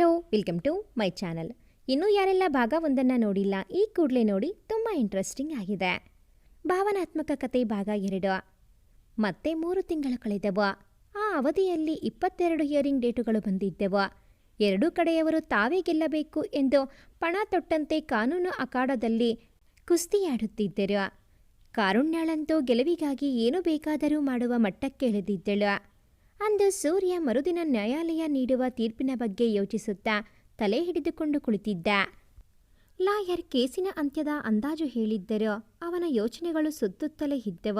Hello welcome to my channel ಇನ್ನೂ ಯಾರೆಲ್ಲ ಭಾಗ ಒಂದನ್ನು ನೋಡಿಲ್ಲ, ಈ ಕೂಡಲೇ ನೋಡಿ ತುಂಬ ಇಂಟ್ರೆಸ್ಟಿಂಗ್ ಆಗಿದೆ. ಭಾವನಾತ್ಮಕ ಕತೆ ಭಾಗ ಎರಡು. ಮತ್ತೆ ಮೂರು ತಿಂಗಳು ಕಳೆದವು. ಆ ಅವಧಿಯಲ್ಲಿ ಇಪ್ಪತ್ತೆರಡು ಹಿಯರಿಂಗ್ ಡೇಟುಗಳು ಬಂದಿದ್ದವು. ಎರಡೂ ಕಡೆಯವರು ತಾವೇ ಗೆಲ್ಲಬೇಕು ಎಂದು ಪಣ ತೊಟ್ಟಂತೆ ಕಾನೂನು ಅಖಾಡದಲ್ಲಿ ಕುಸ್ತಿಯಾಡುತ್ತಿದ್ದರು. ಕಾರುಣ್ಯಾಳಂತೂ ಗೆಲುವಿಗಾಗಿ ಏನು ಬೇಕಾದರೂ ಮಾಡುವ ಮಟ್ಟಕ್ಕೆ ಇಳಿದಿದ್ದಳು. ಅಂದು ಸೂರ್ಯ ಮರುದಿನ ನ್ಯಾಯಾಲಯ ನೀಡುವ ತೀರ್ಪಿನ ಬಗ್ಗೆ ಯೋಚಿಸುತ್ತಾ ತಲೆ ಹಿಡಿದುಕೊಂಡು ಕುಳಿತಿದ್ದ. ಲಾಯರ್ ಕೇಸಿನ ಅಂತ್ಯದ ಅಂದಾಜು ಹೇಳಿದ್ದರೂ ಅವನ ಯೋಚನೆಗಳು ಸುತ್ತುತ್ತಲೇ ಇದ್ದವ.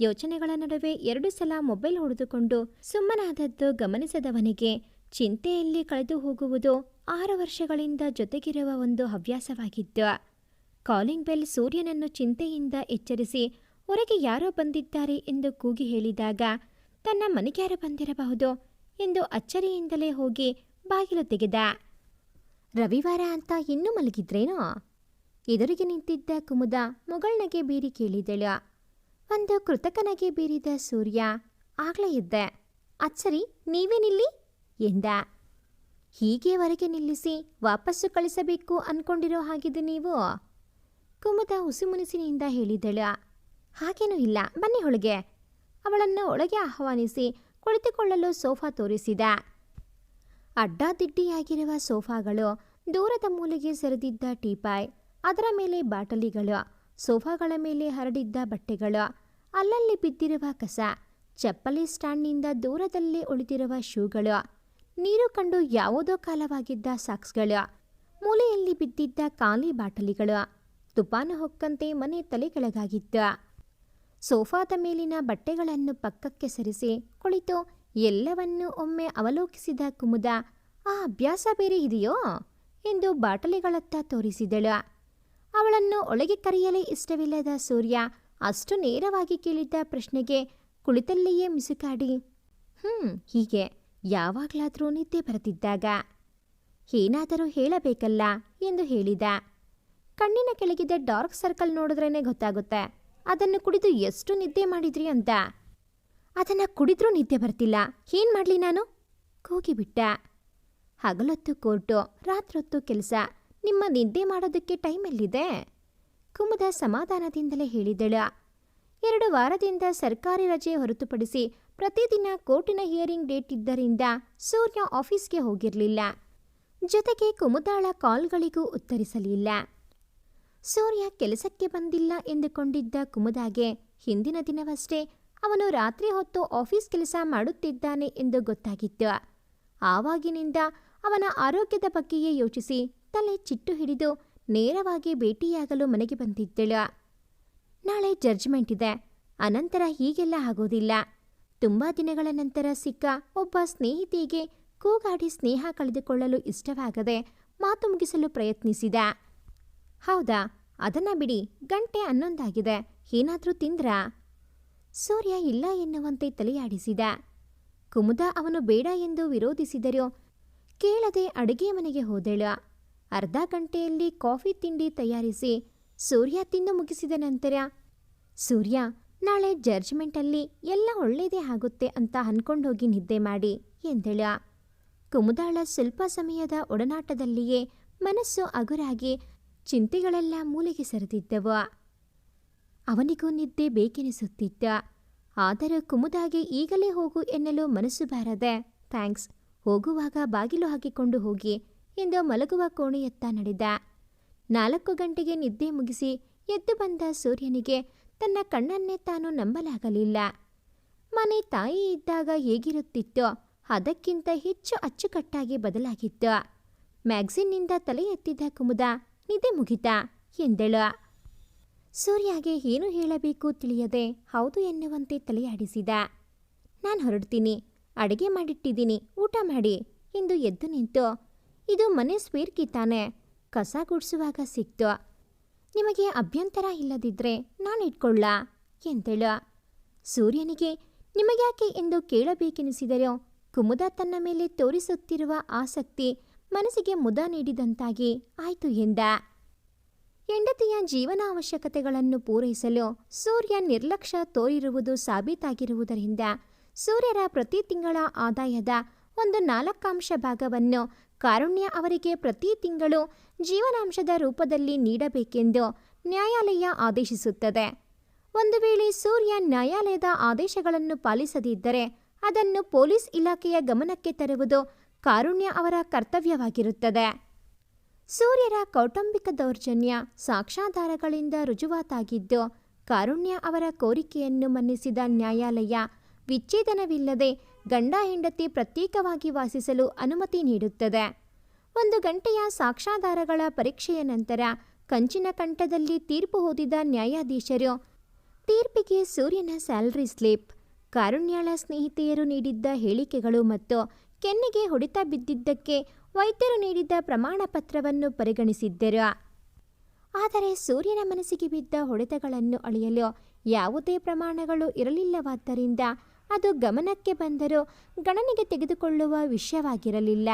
ಯೋಚನೆಗಳ ನಡುವೆ ಎರಡು ಸಲ ಮೊಬೈಲ್ ಹೊಡೆದುಕೊಂಡು ಸುಮ್ಮನಾದದ್ದು ಗಮನಿಸದವನಿಗೆ ಚಿಂತೆಯಲ್ಲಿ ಕಳೆದು ಹೋಗುವುದು ಆರು ವರ್ಷಗಳಿಂದ ಜೊತೆಗಿರುವ ಒಂದು ಹವ್ಯಾಸವಾಗಿತ್ತು. ಕಾಲಿಂಗ್ ಬೆಲ್ ಸೂರ್ಯನನ್ನು ಚಿಂತೆಯಿಂದ ಎಚ್ಚರಿಸಿ, ಹೊರಗೆ ಯಾರೋ ಬಂದಿದ್ದಾರೆ ಎಂದು ಕೂಗಿ ಹೇಳಿದಾಗ ತನ್ನ ಮನೆಗ್ಯಾರು ಬಂದಿರಬಹುದು ಎಂದು ಅಚ್ಚರಿಯಿಂದಲೇ ಹೋಗಿ ಬಾಗಿಲು ತೆಗೆದ. ರವಿವಾರ ಅಂತ ಇನ್ನೂ ಮಲಗಿದ್ರೇನೋ? ಎದುರಿಗೆ ನಿಂತಿದ್ದ ಕುಮುದ ಮುಗಳ್ನಗೆ ಬೀರಿ ಕೇಳಿದಳು. ಒಂದು ಕೃತಕನಗೆ ಬೀರಿದ ಸೂರ್ಯ ಆಗ್ಲೇ ಇದ್ದೆ ಅಚ್ಚರಿ, ನೀವೇನಿಲ್ಲಿ? ಎಂದ. ಹೀಗೆ ಹೊರಗೆ ನಿಲ್ಲಿಸಿ ವಾಪಸ್ಸು ಕಳಿಸಬೇಕು ಅನ್ಕೊಂಡಿರೋ ಹಾಗಿದೆ ನೀವು? ಕುಮುದ ಉಸುಮುನಿಸಿನಿಂದ ಹೇಳಿದಳು. ಹಾಗೇನೂ ಇಲ್ಲ, ಬನ್ನಿ ಒಳಗೆ ಅವಳನ್ನು ಒಳಗೆ ಆಹ್ವಾನಿಸಿ ಕುಳಿತುಕೊಳ್ಳಲು ಸೋಫಾ ತೋರಿಸಿದ. ಅಡ್ಡಾದಿಡ್ಡಿಯಾಗಿರುವ ಸೋಫಾಗಳು ದೂರದ ಮೂಲೆಗೆ ಸರಿದಿದ್ದ ಟೀಪಾಯ್, ಅದರ ಮೇಲೆ ಬಾಟಲಿಗಳು, ಸೋಫಾಗಳ ಮೇಲೆ ಹರಡಿದ್ದ ಬಟ್ಟೆಗಳು, ಅಲ್ಲಲ್ಲಿ ಬಿದ್ದಿರುವ ಕಸ, ಚಪ್ಪಲಿ ಸ್ಟ್ಯಾಂಡ್ನಿಂದ ದೂರದಲ್ಲಿ ಉಳಿದಿರುವ ಶೂಗಳು, ನೀರು ಕಂಡು ಯಾವುದೋ ಕಾಲವಾಗಿದ್ದ ಸಾಕ್ಸ್ಗಳು, ಮೂಲೆಯಲ್ಲಿ ಬಿದ್ದಿದ್ದ ಖಾಲಿ ಬಾಟಲಿಗಳು, ತುಪಾನು ಹೊಕ್ಕಂತೆ ಮನೆ ತಲೆ ಕೆಳಗಾಗಿತ್ತು ಸೋಫಾದ ಮೇಲಿನ ಬಟ್ಟೆಗಳನ್ನು ಪಕ್ಕಕ್ಕೆ ಸರಿಸಿ ಕುಳಿತು ಎಲ್ಲವನ್ನೂ ಒಮ್ಮೆ ಅವಲೋಕಿಸಿದ ಕುಮುದ, ಆ ಅಭ್ಯಾಸ ಬೇರೆ ಇದೆಯೋ? ಎಂದು ಬಾಟಲಿಗಳತ್ತ ತೋರಿಸಿದಳು. ಅವಳನ್ನು ಒಳಗೆ ಕರೆಯಲೇ ಇಷ್ಟವಿಲ್ಲದ ಸೂರ್ಯ ಅಷ್ಟು ನೇರವಾಗಿ ಕೇಳಿದ್ದ ಪ್ರಶ್ನೆಗೆ ಕುಳಿತಲ್ಲಿಯೇ ಮಿಸುಕಾಡಿ, ಹ್ಮ್, ಹೀಗೆ. ಯಾವಾಗಲಾದರೂ ನಿದ್ದೆ ಬರೆದಿದ್ದಾಗ. ಏನಾದರೂ ಹೇಳಬೇಕಲ್ಲ? ಎಂದು ಹೇಳಿದ. ಕಣ್ಣಿನ ಕೆಳಗಿದ್ದ ಡಾರ್ಕ್ ಸರ್ಕಲ್ ನೋಡಿದ್ರೇನೆ ಗೊತ್ತಾಗುತ್ತೆ. ಅದನ್ನು ಕುಡಿದು ಎಷ್ಟು ನಿದ್ದೆ ಮಾಡಿದ್ರಿ ಅಂತ. ಅದನ್ನು ಕುಡಿದ್ರೂ ನಿದ್ದೆ ಬರ್ತಿಲ್ಲ. ಏನ್ ಮಾಡ್ಲಿ ನಾನು? ಕೂಗಿಬಿಟ್ಟ ಹಗಲೊತ್ತು ಕೋರ್ಟು, ರಾತ್ರೊತ್ತು ಕೆಲಸ. ನಿಮ್ಮ ನಿದ್ದೆ ಮಾಡೋದಕ್ಕೆ ಟೈಮ್ ಎಲ್ಲಿದೆ? ಕುಮುದ ಸಮಾಧಾನದಿಂದಲೇ ಹೇಳಿದಳು. ಎರಡು ವಾರದಿಂದ ಸರ್ಕಾರಿ ರಜೆ ಹೊರತುಪಡಿಸಿ ಪ್ರತಿದಿನ ಕೋರ್ಟಿನ ಹಿಯರಿಂಗ್ ಡೇಟ್ ಇದ್ದರಿಂದ ಸೂರ್ಯ ಆಫೀಸ್ಗೆ ಹೋಗಿರಲಿಲ್ಲ. ಜೊತೆಗೆ ಕುಮುದಾಳ ಕಾಲ್ಗಳಿಗೂ ಉತ್ತರಿಸಲಿಲ್ಲ. ಸೂರ್ಯ ಕೆಲಸಕ್ಕೆ ಬಂದಿಲ್ಲ ಎಂದುಕೊಂಡಿದ್ದ ಕುಮುದಾಗೆ ಹಿಂದಿನ ದಿನವಷ್ಟೇ ಅವನು ರಾತ್ರಿ ಹೊತ್ತು ಆಫೀಸ್ ಕೆಲಸ ಮಾಡುತ್ತಿದ್ದಾನೆ ಎಂದು ಗೊತ್ತಾಗಿತ್ತು. ಆವಾಗಿನಿಂದ ಅವನ ಆರೋಗ್ಯದ ಬಗ್ಗೆಯೇ ಯೋಚಿಸಿ ತಲೆ ಚಿಟ್ಟು ಹಿಡಿದು ನೇರವಾಗಿ ಭೇಟಿಯಾಗಲು ಮನೆಗೆ ಬಂದಿದ್ದಳು. ನಾಳೆ ಜಡ್ಜ್ಮೆಂಟ್ ಇದೆ. ಅನಂತರ ಹೀಗೆಲ್ಲ ಆಗೋದಿಲ್ಲ. ತುಂಬಾ ದಿನಗಳ ನಂತರ ಸಿಕ್ಕ ಒಬ್ಬ ಸ್ನೇಹಿತಿಗೆ ಕೂಗಾಡಿ ಸ್ನೇಹ ಕಳೆದುಕೊಳ್ಳಲು ಇಷ್ಟವಾಗದೆ ಮಾತು ಮುಗಿಸಲು ಪ್ರಯತ್ನಿಸಿದ. ಹೌದಾ? ಅದನ್ನ ಬಿಡಿ. ಗಂಟೆ ಹನ್ನೊಂದಾಗಿದೆ. ಏನಾದ್ರೂ ತಿಂದ್ರಾ? ಸೂರ್ಯ ಇಲ್ಲ ಎನ್ನುವಂತೆ ತಲೆಯಾಡಿಸಿದ. ಕುಮುದ, ಅವನು ಬೇಡ ಎಂದು ವಿರೋಧಿಸಿದರು? ಕೇಳದೆ ಅಡುಗೆ ಮನೆಗೆ ಹೋದಳು. ಅರ್ಧ ಗಂಟೆಯಲ್ಲಿ ಕಾಫಿ ತಿಂಡಿ ತಯಾರಿಸಿ ಸೂರ್ಯ ತಿಂದು ಮುಗಿಸಿದ ನಂತರ, ಸೂರ್ಯ, ನಾಳೆ ಜಡ್ಜ್ಮೆಂಟಲ್ಲಿ ಎಲ್ಲ ಒಳ್ಳೇದೇ ಆಗುತ್ತೆ ಅಂತ ಅನ್ಕೊಂಡೋಗಿ ನಿದ್ದೆ ಮಾಡಿ ಎಂದಳ. ಕುಮುದಾಳ ಸ್ವಲ್ಪ ಸಮಯದ ಒಡನಾಟದಲ್ಲಿಯೇ ಮನಸ್ಸು ಅಗುರಾಗಿ ಚಿಂತೆಗಳೆಲ್ಲ ಮೂಲೆಗೆ ಸರಿದಿದ್ದವು. ಅವನಿಗೂ ನಿದ್ದೆ ಬೇಕೆನಿಸುತ್ತಿದ್ದ. ಆದರೂ ಕುಮುದಾಗೆ ಈಗಲೇ ಹೋಗು ಎನ್ನಲು ಮನಸ್ಸು ಬಾರದೆ, ಥ್ಯಾಂಕ್ಸ್, ಹೋಗುವಾಗ ಬಾಗಿಲು ಹಾಕಿಕೊಂಡು ಹೋಗಿ, ಎಂದು ಮಲಗುವ ಕೋಣೆಯತ್ತ ನಡೆದ. ನಾಲ್ಕು ಗಂಟೆಗೆ ನಿದ್ದೆ ಮುಗಿಸಿ ಎದ್ದು ಬಂದ ಸೂರ್ಯನಿಗೆ ತನ್ನ ಕಣ್ಣನ್ನೇ ತಾನು ನಂಬಲಾಗಲಿಲ್ಲ. ಮನೆ ತಾಯಿ ಇದ್ದಾಗ ಹೇಗಿರುತ್ತಿತ್ತೋ, ಅದಕ್ಕಿಂತ ಹೆಚ್ಚು ಅಚ್ಚುಕಟ್ಟಾಗಿ ಬದಲಾಗಿತ್ತು. ಮ್ಯಾಗ್ಝಿನ್ನಿಂದ ತಲೆ ಎತ್ತಿದ್ದ ಕುಮುದ ನಿದ್ದೆ ಮುಗಿತಾ ಎಂದಳು. ಸೂರ್ಯಗೆ ಏನು ಹೇಳಬೇಕು ತಿಳಿಯದೆ ಹೌದು ಎನ್ನುವಂತೆ ತಲೆಯಾಡಿಸಿದ ನಾನು ಹೊರಡ್ತೀನಿ, ಅಡುಗೆ ಮಾಡಿಟ್ಟಿದ್ದೀನಿ, ಊಟ ಮಾಡಿ ಎಂದು ಎದ್ದು ನಿಂತು. ಇದು ಮನೆ ತಾನೆ, ಕಸ ಗುಡಿಸುವಾಗ ಸಿಕ್ತು. ನಿಮಗೆ ಅಭ್ಯಂತರ ಇಲ್ಲದಿದ್ರೆ ನಾನು ಇಟ್ಕೊಳ್ಳ ಎಂದಳು. ಸೂರ್ಯನಿಗೆ, ನಿಮಗ್ಯಾಕೆ ಎಂದು ಕೇಳಬೇಕೆನಿಸಿದರೂ ಕುಮುದ ತನ್ನ ಮೇಲೆ ತೋರಿಸುತ್ತಿರುವ ಆಸಕ್ತಿ ಮನಸ್ಸಿಗೆ ಮುದ ನೀಡಿದಂತಾಗಿ ಆಯ್ತು ಎಂದ. ಹೆಂಡತಿಯ ಜೀವನಾವಶ್ಯಕತೆಗಳನ್ನು ಪೂರೈಸಲು ಸೂರ್ಯ ನಿರ್ಲಕ್ಷ್ಯ ತೋರಿರುವುದು ಸಾಬೀತಾಗಿರುವುದರಿಂದ ಸೂರ್ಯರ ಪ್ರತಿ ತಿಂಗಳ ಆದಾಯದ ಒಂದು ನಾಲ್ಕಾಂಶ ಭಾಗವನ್ನು ಕಾರುಣ್ಯ ಅವರಿಗೆ ಪ್ರತಿ ತಿಂಗಳು ಜೀವನಾಂಶದ ರೂಪದಲ್ಲಿ ನೀಡಬೇಕೆಂದು ನ್ಯಾಯಾಲಯ ಆದೇಶಿಸುತ್ತದೆ. ಒಂದು ವೇಳೆ ಸೂರ್ಯ ನ್ಯಾಯಾಲಯದ ಆದೇಶಗಳನ್ನು ಪಾಲಿಸದಿದ್ದರೆ ಅದನ್ನು ಪೊಲೀಸ್ ಇಲಾಖೆಯ ಗಮನಕ್ಕೆ ತರುವುದು ಕಾರುಣ್ಯ ಅವರ ಕರ್ತವ್ಯವಾಗಿರುತ್ತದೆ. ಸೂರ್ಯರ ಕೌಟುಂಬಿಕ ದೌರ್ಜನ್ಯ ಸಾಕ್ಷಾಧಾರಗಳಿಂದ ರುಜುವಾತಾಗಿದ್ದು, ಕಾರುಣ್ಯ ಅವರ ಕೋರಿಕೆಯನ್ನು ಮನ್ನಿಸಿದ ನ್ಯಾಯಾಲಯ ವಿಚ್ಛೇದನವಿಲ್ಲದೆ ಗಂಡ ಹೆಂಡತಿ ಪ್ರತ್ಯೇಕವಾಗಿ ವಾಸಿಸಲು ಅನುಮತಿ ನೀಡುತ್ತದೆ. ಒಂದು ಗಂಟೆಯ ಸಾಕ್ಷ್ಯಾಧಾರಗಳ ಪರೀಕ್ಷೆಯ ನಂತರ ಕಂಚಿನ ಕಂಠದಲ್ಲಿ ತೀರ್ಪು ಓದಿದ ನ್ಯಾಯಾಧೀಶರು, ತೀರ್ಪಿಗೆ ಸೂರ್ಯನ ಸ್ಯಾಲರಿ ಸ್ಲಿಪ್, ಕಾರುಣ್ಯಾಳ ಸ್ನೇಹಿತೆಯರು ನೀಡಿದ್ದ ಹೇಳಿಕೆಗಳು ಮತ್ತು ಕೆನ್ನೆಗೆ ಹೊಡೆತ ಬಿದ್ದಿದ್ದಕ್ಕೆ ವೈದ್ಯರು ನೀಡಿದ್ದ ಪ್ರಮಾಣ ಪತ್ರವನ್ನು ಪರಿಗಣಿಸಿದ್ದರು. ಆದರೆ ಸೂರ್ಯನ ಮನಸ್ಸಿಗೆ ಬಿದ್ದ ಹೊಡೆತಗಳನ್ನು ಅಳೆಯಲು ಯಾವುದೇ ಪ್ರಮಾಣಗಳು ಇರಲಿಲ್ಲವಾದ್ದರಿಂದ ಅದು ಗಮನಕ್ಕೆ ಬಂದರೂ ಗಣನೆಗೆ ತೆಗೆದುಕೊಳ್ಳುವ ವಿಷಯವಾಗಿರಲಿಲ್ಲ.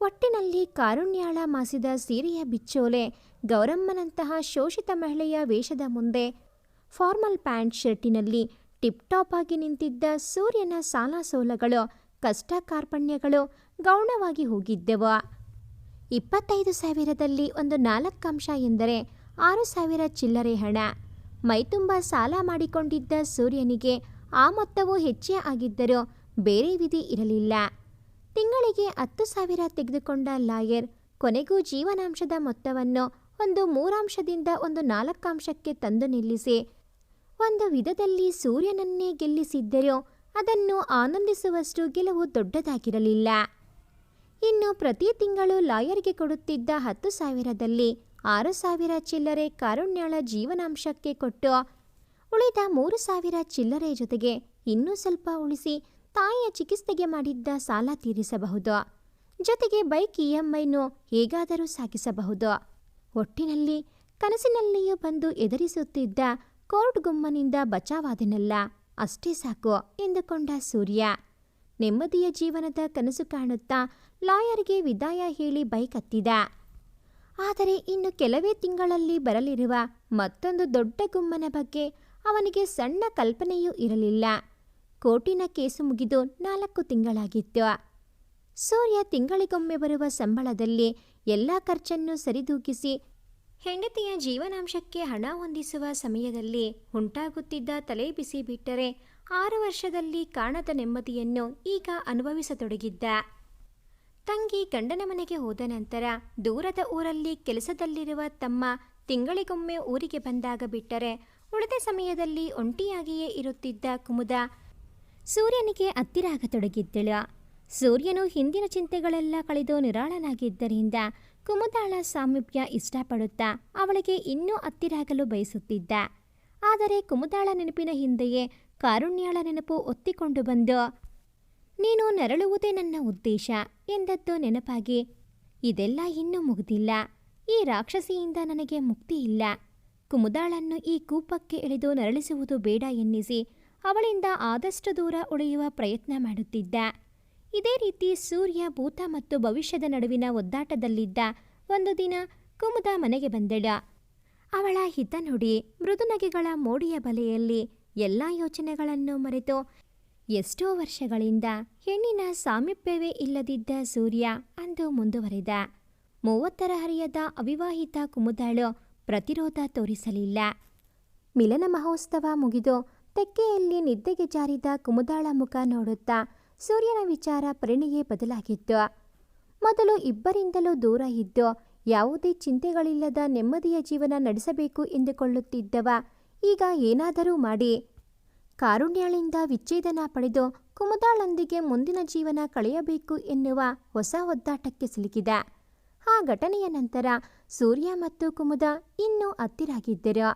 ಒಟ್ಟಿನಲ್ಲಿ ಕಾರುಣ್ಯಾಳ ಮಾಸಿದ ಸೀರೆಯ ಬಿಚ್ಚೋಲೆ, ಗೌರಮ್ಮನಂತಹ ಶೋಷಿತ ಮಹಿಳೆಯ ವೇಷದ ಮುಂದೆ ಫಾರ್ಮಲ್ ಪ್ಯಾಂಟ್ ಶರ್ಟಿನಲ್ಲಿ ಟಿಪ್ ಟಾಪ್ ಆಗಿ ನಿಂತಿದ್ದ ಸೂರ್ಯನ ಸಾಲ ಸೋಲಗಳು ಕಷ್ಟ ಕಾರ್ಪಣ್ಯಗಳು ಗೌಣವಾಗಿ ಹೋಗಿದ್ದೆವು. ಇಪ್ಪತ್ತೈದು ಸಾವಿರದಲ್ಲಿ ಒಂದು ನಾಲ್ಕಂಶ ಎಂದರೆ ಆರು ಸಾವಿರ ಚಿಲ್ಲರೆ ಹಣ. ಮೈತುಂಬ ಸಾಲ ಮಾಡಿಕೊಂಡಿದ್ದ ಸೂರ್ಯನಿಗೆ ಆ ಮೊತ್ತವು ಹೆಚ್ಚೇ ಆಗಿದ್ದರೂ ಬೇರೆ ವಿಧಿ ಇರಲಿಲ್ಲ. ತಿಂಗಳಿಗೆ ಹತ್ತು ಸಾವಿರ ತೆಗೆದುಕೊಂಡ ಲಾಯರ್ ಕೊನೆಗೂ ಜೀವನಾಂಶದ ಮೊತ್ತವನ್ನು ಒಂದು ಮೂರಾಂಶದಿಂದ ಒಂದು ನಾಲ್ಕಾಂಶಕ್ಕೆ ತಂದು ನಿಲ್ಲಿಸಿ, ಒಂದು ವಿಧದಲ್ಲಿ ಸೂರ್ಯನನ್ನೇ ಗೆಲ್ಲಿಸಿದ್ದರೂ ಅದನ್ನು ಆನಂದಿಸುವಷ್ಟು ಗೆಲುವು ದೊಡ್ಡದಾಗಿರಲಿಲ್ಲ. ಇನ್ನು ಪ್ರತಿ ತಿಂಗಳು ಲಾಯರ್ಗೆ ಕೊಡುತ್ತಿದ್ದ ಹತ್ತು ಸಾವಿರದಲ್ಲಿ ಆರು ಸಾವಿರ ಚಿಲ್ಲರೆ ಕಾರುಣ್ಯಾಳ ಜೀವನಾಂಶಕ್ಕೆ ಕೊಟ್ಟು, ಉಳಿದ ಮೂರು ಸಾವಿರ ಚಿಲ್ಲರೆ ಜೊತೆಗೆ ಇನ್ನೂ ಸ್ವಲ್ಪ ಉಳಿಸಿ ತಾಯಿಯ ಚಿಕಿತ್ಸೆಗೆ ಮಾಡಿದ್ದ ಸಾಲ ತೀರಿಸಬಹುದು. ಜೊತೆಗೆ ಬೈಕ್ ಇ ಎಂ ಐನು ಹೇಗಾದರೂ ಸಾಗಿಸಬಹುದು. ಒಟ್ಟಿನಲ್ಲಿ ಕನಸಿನಲ್ಲಿಯೂ ಬಂದು ಎದುರಿಸುತ್ತಿದ್ದ ಕೋರ್ಟ್ ಗುಮ್ಮನಿಂದ ಬಚಾವಾದನಲ್ಲ. ಅಷ್ಟೇ ಸಾಕು ಎಂದುಕೊಂಡ ಸೂರ್ಯ. ನೆಮ್ಮದಿಯ ಜೀವನದ ಕನಸು ಕಾಣುತ್ತಾ ಲಾಯರ್ಗೆ ವಿದಾಯ ಹೇಳಿ ಬೈಕ್ ಹತ್ತಿದ. ಆದರೆ ಇನ್ನು ಕೆಲವೇ ತಿಂಗಳಲ್ಲಿ ಬರಲಿರುವ ಮತ್ತೊಂದು ದೊಡ್ಡ ಗುಮ್ಮನ ಬಗ್ಗೆ ಅವನಿಗೆ ಸಣ್ಣ ಕಲ್ಪನೆಯೂ ಇರಲಿಲ್ಲ. ಕೋರ್ಟಿನ ಕೇಸು ಮುಗಿದು ನಾಲ್ಕು ತಿಂಗಳಾಗಿತ್ತು. ಸೂರ್ಯ ತಿಂಗಳಿಗೊಮ್ಮೆ ಬರುವ ಸಂಬಳದಲ್ಲಿ ಎಲ್ಲ ಖರ್ಚನ್ನು ಸರಿದೂಗಿಸಿ ಹೆಂಡತಿಯ ಜೀವನಾಂಶಕ್ಕೆ ಹಣ ಹೊಂದಿಸುವ ಸಮಯದಲ್ಲಿ ಉಂಟಾಗುತ್ತಿದ್ದ ತಲೆ ಬಿಸಿ ಬಿಟ್ಟರೆ ಆರು ವರ್ಷದಲ್ಲಿ ಕಾಣದ ನೆಮ್ಮದಿಯನ್ನು ಈಗ ಅನುಭವಿಸತೊಡಗಿದ್ದ. ತಂಗಿ ಗಂಡನ ಮನೆಗೆ ಹೋದ ನಂತರ ದೂರದ ಊರಲ್ಲಿ ಕೆಲಸದಲ್ಲಿರುವ ತಮ್ಮ ತಿಂಗಳಿಗೊಮ್ಮೆ ಊರಿಗೆ ಬಂದಾಗ ಬಿಟ್ಟರೆ ಉಳಿದ ಸಮಯದಲ್ಲಿ ಒಂಟಿಯಾಗಿಯೇ ಇರುತ್ತಿದ್ದ ಕುಮುದ ಸೂರ್ಯನಿಗೆ ಹತ್ತಿರ ಆಗತೊಡಗಿದ್ದಳು ಸೂರ್ಯನು ಹಿಂದಿನ ಚಿಂತೆಗಳೆಲ್ಲ ಕಳೆದು ನಿರಾಳನಾಗಿದ್ದರಿಂದ ಕುಮುದಾಳ ಸಾಮೀಪ್ಯ ಇಷ್ಟಪಡುತ್ತಾ ಅವಳಿಗೆ ಇನ್ನೂ ಹತ್ತಿರಾಗಲು ಬಯಸುತ್ತಿದ್ದ. ಆದರೆ ಕುಮುದಾಳ ನೆನಪಿನ ಹಿಂದೆಯೇ ಕಾರುಣ್ಯಾಳ ನೆನಪು ಒತ್ತಿಕೊಂಡು ಬಂದು, ನೀನು ನರಳುವುದೇ ನನ್ನ ಉದ್ದೇಶ ಎಂದದ್ದು ನೆನಪಾಗಿ, ಇದೆಲ್ಲ ಇನ್ನೂ ಮುಗಿದಿಲ್ಲ. ಈ ರಾಕ್ಷಸಿಯಿಂದ ನನಗೆ ಮುಕ್ತಿ ಇಲ್ಲ. ಕುಮುದಾಳನ್ನು ಈ ಕೂಪಕ್ಕೆ ಎಳೆದು ನರಳಿಸುವುದು ಬೇಡ ಎನ್ನಿಸಿ ಅವಳಿಂದ ಆದಷ್ಟು ದೂರ ಉಳಿಯುವ ಪ್ರಯತ್ನ ಮಾಡುತ್ತಿದ್ದ. ಇದೇ ರೀತಿ ಸೂರ್ಯ ಭೂತ ಮತ್ತು ಭವಿಷ್ಯದ ನಡುವಿನ ಒದ್ದಾಟದಲ್ಲಿದ್ದ ಒಂದು ದಿನ ಕುಮುದ ಮನೆಗೆ ಬಂದಳ. ಅವಳ ಹಿತನುಡಿ ಮೃದುನಗೆಗಳ ಮೋಡಿಯ ಬಲೆಯಲ್ಲಿ ಎಲ್ಲ ಯೋಚನೆಗಳನ್ನು ಮರೆತು ಎಷ್ಟೋ ವರ್ಷಗಳಿಂದ ಹೆಣ್ಣಿನ ಸಾಮೀಪ್ಯವೇ ಇಲ್ಲದಿದ್ದ ಸೂರ್ಯ ಅಂದು ಮುಂದುವರೆದ. ಮೂವತ್ತರ ಹರಿಯದ ಅವಿವಾಹಿತ ಕುಮುದಾಳು ಪ್ರತಿರೋಧ ತೋರಿಸಲಿಲ್ಲ. ಮಿಲನ ಮಹೋತ್ಸವ ಮುಗಿದು ತೆಕ್ಕೆಯಲ್ಲಿ ನಿದ್ದೆಗೆ ಜಾರಿದ ಕುಮುದಾಳ ಮುಖ ನೋಡುತ್ತಾ ಸೂರ್ಯನ ವಿಚಾರ ಪರಿಣಿಗೆ ಬದಲಾಗಿತ್ತು. ಮೊದಲು ಇಬ್ಬರಿಂದಲೂ ದೂರ ಇದ್ದು, ಯಾವುದೇ ಚಿಂತೆಗಳಿಲ್ಲದ ನೆಮ್ಮದಿಯ ಜೀವನ ನಡೆಸಬೇಕು ಎಂದುಕೊಳ್ಳುತ್ತಿದ್ದವ. ಈಗ ಏನಾದರೂ ಮಾಡಿ. ಕಾರುಣ್ಯಾಳಿಂದ ವಿಚ್ಛೇದನ ಪಡೆದು ಕುಮುದಾಳೊಂದಿಗೆ ಮುಂದಿನ ಜೀವನ ಕಳೆಯಬೇಕು ಎನ್ನುವ ಹೊಸ ಒದ್ದಾಟಕ್ಕೆ ಸಿಲುಕಿದ. ಆ ಘಟನೆಯ ನಂತರ ಸೂರ್ಯ ಮತ್ತು ಕುಮುದ ಇನ್ನೂ ಹತ್ತಿರಾಗಿದ್ದರು.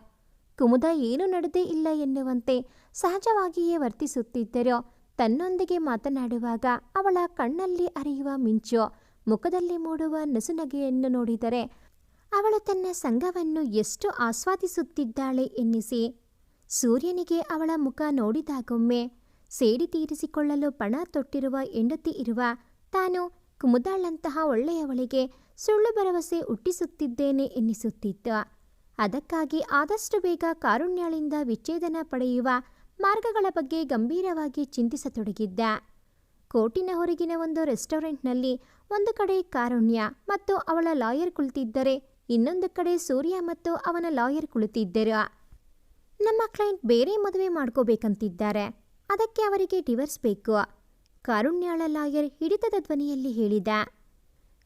ಕುಮುದ ಏನು ನಡೆದೇ ಇಲ್ಲ ಎನ್ನುವಂತೆ ಸಹಜವಾಗಿಯೇ ವರ್ತಿಸುತ್ತಿದ್ದರು. ತನ್ನೊಂದಿಗೆ ಮಾತನಾಡುವಾಗ ಅವಳ ಕಣ್ಣಲ್ಲಿ ಅರಿಯುವ ಮಿಂಚು, ಮುಖದಲ್ಲಿ ಮೂಡುವ ನಸುನಗೆಯನ್ನು ನೋಡಿದರೆ ಅವಳು ತನ್ನ ಸಂಘವನ್ನು ಎಷ್ಟು ಆಸ್ವಾದಿಸುತ್ತಿದ್ದಾಳೆ ಎನ್ನಿಸಿ, ಸೂರ್ಯನಿಗೆ ಅವಳ ಮುಖ ನೋಡಿದಾಗೊಮ್ಮೆ ಸೇಡಿ ತೀರಿಸಿಕೊಳ್ಳಲು ಪಣ ತೊಟ್ಟಿರುವ ಹೆಂಡತಿ ಇರುವ ತಾನು ಕುಮುದಾಳಂತಹ ಒಳ್ಳೆಯವಳಿಗೆ ಸುಳ್ಳು ಭರವಸೆ ಹುಟ್ಟಿಸುತ್ತಿದ್ದೇನೆ ಎನ್ನಿಸುತ್ತಿತ್ತು. ಅದಕ್ಕಾಗಿ ಆದಷ್ಟು ಬೇಗ ಕಾರುಣ್ಯಳಿಂದ ವಿಚ್ಛೇದನ ಪಡೆಯುವ ಮಾರ್ಗಗಳ ಬಗ್ಗೆ ಗಂಭೀರವಾಗಿ ಚಿಂತಿಸತೊಡಗಿದ್ದ. ಕೋರ್ಟಿನ ಹೊರಗಿನ ಒಂದು ರೆಸ್ಟೋರೆಂಟ್ನಲ್ಲಿ ಒಂದು ಕಡೆ ಕಾರುಣ್ಯ ಮತ್ತು ಅವಳ ಲಾಯರ್ ಕುಳಿತಿದ್ದರೆ, ಇನ್ನೊಂದು ಕಡೆ ಸೂರ್ಯ ಮತ್ತು ಅವನ ಲಾಯರ್ ಕುಳಿತಿದ್ದರು. ನಮ್ಮ ಕ್ಲೈಂಟ್ ಬೇರೆ ಮದುವೆ ಮಾಡ್ಕೋಬೇಕಂತಿದ್ದಾರೆ. ಅದಕ್ಕೆ ಅವರಿಗೆ ಡಿವರ್ಸ್ ಬೇಕು. ಕಾರುಣ್ಯಾಳ ಲಾಯರ್ ಹಿಡಿತದ ಧ್ವನಿಯಲ್ಲಿ ಹೇಳಿದ.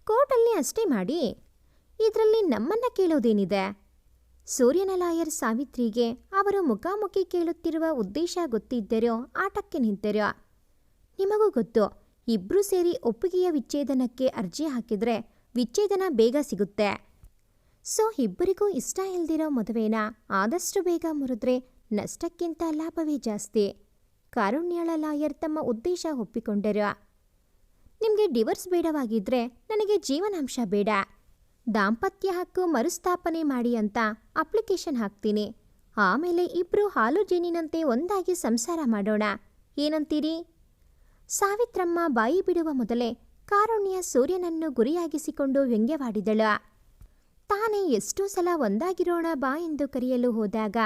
ಕೋರ್ಟಲ್ಲಿ ಅಷ್ಟೇ ಮಾಡಿ. ಇದರಲ್ಲಿ ನಮ್ಮನ್ನ ಕೇಳೋದೇನಿದೆ? ಸೂರ್ಯನ ಲಾಯರ್ ಸಾವಿತ್ರಿಗೆ ಅವರು ಮುಖಾಮುಖಿ ಕೇಳುತ್ತಿರುವ ಉದ್ದೇಶ ಗೊತ್ತಿದ್ದರೋ ಆಟಕ್ಕೆ ನಿಂತರೋ. ನಿಮಗೂ ಗೊತ್ತು ಇಬ್ಬರೂ ಸೇರಿ ಒಪ್ಪಿಗೆಯ ವಿಚ್ಛೇದನಕ್ಕೆ ಅರ್ಜಿ ಹಾಕಿದ್ರೆ ವಿಚ್ಛೇದನ ಬೇಗ ಸಿಗುತ್ತೆ. ಸೊ, ಇಬ್ಬರಿಗೂ ಇಷ್ಟ ಇಲ್ದಿರೋ ಮದುವೆನ ಆದಷ್ಟು ಬೇಗ ಮುರಿದ್ರೆ ನಷ್ಟಕ್ಕಿಂತ ಲಾಭವೇ ಜಾಸ್ತಿ. ಕಾರುಣ್ಯಾಳ ಲಾಯರ್ ತಮ್ಮ ಉದ್ದೇಶ ಒಪ್ಪಿಕೊಂಡರು. ನಿಮಗೆ ಡಿವರ್ಸ್ ಬೇಡವಾಗಿದ್ರೆ ನನಗೆ ಜೀವನಾಂಶ ಬೇಡ. ದಾಂಪತ್ಯ ಹಕ್ಕು ಮರುಸ್ಥಾಪನೆ ಮಾಡಿ ಅಂತ ಅಪ್ಲಿಕೇಶನ್ ಹಾಕ್ತೀನಿ. ಆಮೇಲೆ ಇಬ್ರು ಹಾಲು ಜೇನಿನಂತೆ ಒಂದಾಗಿ ಸಂಸಾರ ಮಾಡೋಣ. ಏನಂತೀರಿ? ಸಾವಿತ್ರಮ್ಮ ಬಾಯಿ ಬಿಡುವ ಮೊದಲೇ ಕಾರುಣ್ಯ ಸೂರ್ಯನನ್ನು ಗುರಿಯಾಗಿಸಿಕೊಂಡು ವ್ಯಂಗ್ಯವಾಡಿದಳು. ತಾನೇ ಎಷ್ಟೋ ಸಲ ಒಂದಾಗಿರೋಣ ಬಾ ಎಂದು ಕರೆಯಲು ಹೋದಾಗ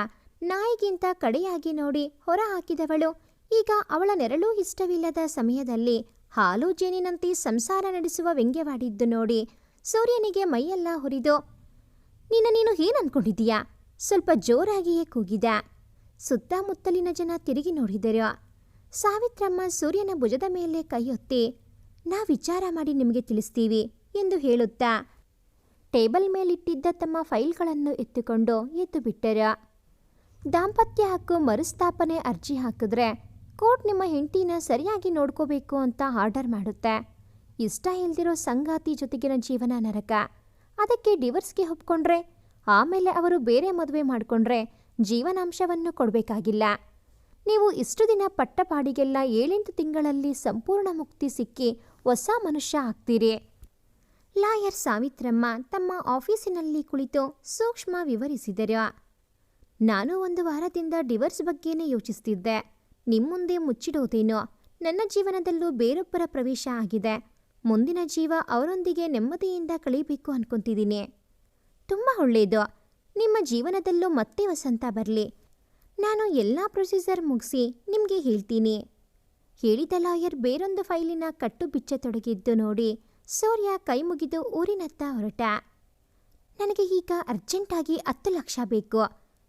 ನಾಯಿಗಿಂತ ಕಡೆಯಾಗಿ ನೋಡಿ ಹೊರ ಹಾಕಿದವಳು. ಈಗ ಅವಳ ನೆರಳೂ ಇಷ್ಟವಿಲ್ಲದ ಸಮಯದಲ್ಲಿ ಹಾಲು ಜೇನಿನಂತೆ ಸಂಸಾರ ನಡೆಸುವ ವ್ಯಂಗ್ಯವಾಡಿದ್ದು ನೋಡಿ ಸೂರ್ಯನಿಗೆ ಮೈಯೆಲ್ಲ ಹುರಿದು ನಿನ್ನ ನೀನು ಏನನ್ಕೊಂಡಿದ್ದೀಯಾ ಸ್ವಲ್ಪ ಜೋರಾಗಿಯೇ ಕೂಗಿದ. ಸುತ್ತಮುತ್ತಲಿನ ಜನ ತಿರುಗಿ ನೋಡಿದರು. ಸಾವಿತ್ರಮ್ಮ ಸೂರ್ಯನ ಭುಜದ ಮೇಲೆ ಕೈಯೊತ್ತಿ ನಾ ವಿಚಾರ ಮಾಡಿ ನಿಮಗೆ ತಿಳಿಸ್ತೀವಿ ಎಂದು ಹೇಳುತ್ತಾ, ಟೇಬಲ್ ಮೇಲಿಟ್ಟಿದ್ದ ತಮ್ಮ ಫೈಲ್ಗಳನ್ನು ಎತ್ತುಕೊಂಡು ಎದ್ದು ಬಿಟ್ಟರು. ದಾಂಪತ್ಯ ಹಕ್ಕು ಮರುಸ್ಥಾಪನೆ ಅರ್ಜಿ ಹಾಕಿದ್ರೆ ಕೋರ್ಟ್ ನಿಮ್ಮ ಹೆಂಡತಿನ ಸರಿಯಾಗಿ ನೋಡ್ಕೋಬೇಕು ಅಂತ ಆರ್ಡರ್ ಮಾಡುತ್ತೆ. ಇಷ್ಟ ಇಲ್ದಿರೋ ಸಂಗಾತಿ ಜೊತೆಗಿನ ಜೀವನ ನರಕ. ಅದಕ್ಕೆ ಡಿವರ್ಸ್ಗೆ ಒಪ್ಕೊಂಡ್ರೆ, ಆಮೇಲೆ ಅವರು ಬೇರೆ ಮದುವೆ ಮಾಡಿಕೊಂಡ್ರೆ ಜೀವನಾಂಶವನ್ನು ಕೊಡಬೇಕಾಗಿಲ್ಲ. ನೀವು ಇಷ್ಟು ದಿನ ಪಟ್ಟಪಾಡಿಗೆಲ್ಲ ಏಳೆಂಟು ತಿಂಗಳಲ್ಲಿ ಸಂಪೂರ್ಣ ಮುಕ್ತಿ ಸಿಕ್ಕಿ ಹೊಸ ಮನುಷ್ಯ ಆಗ್ತೀರಿ. ಲಾಯರ್ ಸಾವಿತ್ರಮ್ಮ ತಮ್ಮ ಆಫೀಸಿನಲ್ಲಿ ಕುಳಿತು ಸೂಕ್ಷ್ಮ ವಿವರಿಸಿದರು, ನಾನು ಒಂದು ವಾರದಿಂದ ಡಿವರ್ಸ್ ಬಗ್ಗೆನೇ ಯೋಚಿಸ್ತಿದ್ದೆ. ನಿಮ್ಮುಂದೆ ಮುಚ್ಚಿಡೋದೇನೋ, ನನ್ನ ಜೀವನದಲ್ಲೂ ಬೇರೊಬ್ಬರ ಪ್ರವೇಶ ಆಗಿದೆ. ಮುಂದಿನ ಜೀವ ಅವರೊಂದಿಗೆ ನೆಮ್ಮದಿಯಿಂದ ಕಳೀಬೇಕು ಅನ್ಕೊಂತಿದ್ದೀನಿ. ತುಂಬ ಒಳ್ಳೆಯದು ನಿಮ್ಮ ಜೀವನದಲ್ಲೂ ಮತ್ತೆ ವಸಂತ ಬರಲಿ. ನಾನು ಎಲ್ಲ ಪ್ರೊಸೀಜರ್ ಮುಗಿಸಿ ನಿಮಗೆ ಹೇಳ್ತೀನಿ. ಹೇಳಿದ ಲಾಯರ್ ಬೇರೊಂದು ಫೈಲಿನ ಕಟ್ಟು ಬಿಚ್ಚತೊಡಗಿದ್ದು ನೋಡಿ ಸೂರ್ಯ ಕೈ ಮುಗಿದು ಊರಿನತ್ತ ಹೊರಟ. ನನಗೆ ಈಗ ಅರ್ಜೆಂಟಾಗಿ ಹತ್ತು ಲಕ್ಷ ಬೇಕು.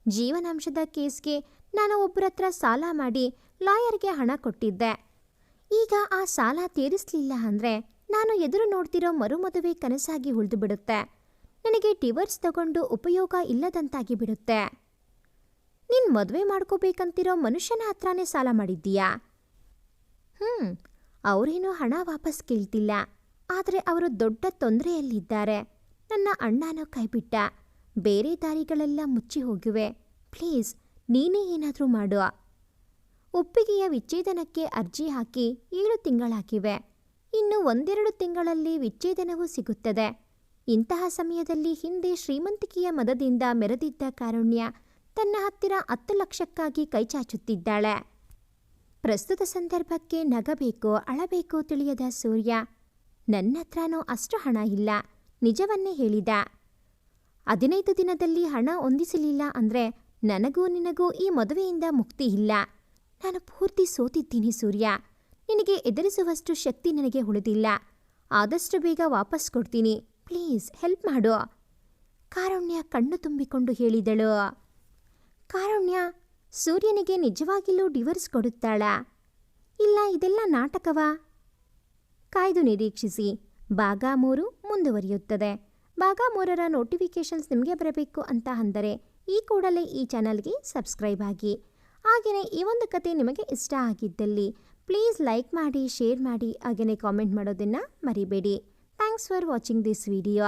ಜೀವನಾಂಶದ ಕೇಸ್ಗೆ ನಾನು ಒಬ್ಬರ ಸಾಲ ಮಾಡಿ ಲಾಯರ್ಗೆ ಹಣ ಕೊಟ್ಟಿದ್ದೆ. ಈಗ ಆ ಸಾಲ ತೀರಿಸಲಿಲ್ಲ ಅಂದರೆ ನಾನು ಎದುರು ನೋಡ್ತಿರೋ ಮರುಮದುವೆ ಕನಸಾಗಿ ಉಳಿದು ಬಿಡುತ್ತೆ ನನಗೆ ಟಿವರ್ಸ್ ತಗೊಂಡು ಉಪಯೋಗ ಇಲ್ಲದಂತಾಗಿ ಬಿಡುತ್ತೆ. ನೀನು ಮದುವೆ ಮಾಡ್ಕೋಬೇಕಂತಿರೋ ಮನುಷ್ಯನ ಹತ್ರನೇ ಸಾಲ ಮಾಡಿದ್ದೀಯಾ? ಹ್ಞೂ ಅವರೇನು ಹಣ ವಾಪಸ್ ಕೇಳ್ತಿಲ್ಲ. ಆದರೆ ಅವರು ದೊಡ್ಡ ತೊಂದರೆಯಲ್ಲಿದ್ದಾರೆ. ನನ್ನ ಅಣ್ಣನೂ ಕೈಬಿಟ್ಟ. ಬೇರೆ ದಾರಿಗಳೆಲ್ಲ ಮುಚ್ಚಿ ಹೋಗಿವೆ. ಪ್ಲೀಸ್, ನೀನೇ ಏನಾದರೂ ಮಾಡು ಒಪ್ಪಿಗೆಯ ವಿಚ್ಛೇದನಕ್ಕೆ ಅರ್ಜಿ ಹಾಕಿ ಏಳು ತಿಂಗಳಾಗಿವೆ. ಇನ್ನು ಒಂದೆರಡು ತಿಂಗಳಲ್ಲಿ ವಿಚ್ಛೇದನವೂ ಸಿಗುತ್ತದೆ. ಇಂತಹ ಸಮಯದಲ್ಲಿ ಹಿಂದೆ ಶ್ರೀಮಂತಿಕೆಯ ಮದದಿಂದ ಮೆರೆದಿದ್ದ ಕಾರುಣ್ಯ ತನ್ನ ಹತ್ತಿರ ಹತ್ತು ಲಕ್ಷಕ್ಕಾಗಿ ಕೈಚಾಚುತ್ತಿದ್ದಾಳೆ. ಪ್ರಸ್ತುತ ಸಂದರ್ಭಕ್ಕೆ ನಗಬೇಕು ಅಳಬೇಕು ತಿಳಿಯದ ಸೂರ್ಯ, ನನ್ನ ಹತ್ರನೂ ಅಷ್ಟು ಹಣ ಇಲ್ಲ, ನಿಜವನ್ನೇ ಹೇಳಿದ. ಹದಿನೈದು ದಿನದಲ್ಲಿ ಹಣ ಹೊಂದಿಸಲಿಲ್ಲ ಅಂದರೆ ನನಗೂ ನಿನಗೂ ಈ ಮದುವೆಯಿಂದ ಮುಕ್ತಿ ಇಲ್ಲ. ನಾನು ಪೂರ್ತಿ ಸೋತಿದ್ದೀನಿ ಸೂರ್ಯ. ನಿನಗೆ ಎದುರಿಸುವಷ್ಟು ಶಕ್ತಿ ನನಗೆ ಉಳಿದಿಲ್ಲ. ಆದಷ್ಟು ಬೇಗ ವಾಪಸ್ ಕೊಡ್ತೀನಿ. ಪ್ಲೀಸ್ ಹೆಲ್ಪ್ ಮಾಡು. ಕಾರುಣ್ಯ ಕಣ್ಣು ತುಂಬಿಕೊಂಡು ಹೇಳಿದಳು. ಕಾರುಣ್ಯ, ಸೂರ್ಯನಿಗೆ ನಿಜವಾಗಿಲ್ಲೂ ಡಿವರ್ಸ್ ಕೊಡುತ್ತಾಳಾ. ಇಲ್ಲ, ಇದೆಲ್ಲ ನಾಟಕವಾ? ಕಾಯ್ದು ನಿರೀಕ್ಷಿಸಿ. ಭಾಗ ಮೂರು ಮುಂದುವರಿಯುತ್ತದೆ. ಭಾಗ ಮೂರರ ನೋಟಿಫಿಕೇಷನ್ಸ್ ನಿಮಗೆ ಬರಬೇಕು ಅಂತ ಅಂದರೆ ಈ ಕೂಡಲೇ ಈ ಚಾನಲ್ಗೆ ಸಬ್ಸ್ಕ್ರೈಬ್ ಆಗಿ. ಹಾಗೆಯೇ ಈ ಒಂದು ಕತೆ ನಿಮಗೆ ಇಷ್ಟ ಆಗಿದ್ದಲ್ಲಿ ಪ್ಲೀಸ್ ಲೈಕ್ ಮಾಡಿ ಶೇರ್ ಮಾಡಿ ಹಾಗೆಯೇ ಕಾಮೆಂಟ್ ಮಾಡೋದನ್ನು ಮರಿಬೇಡಿ. Thanks for watching this video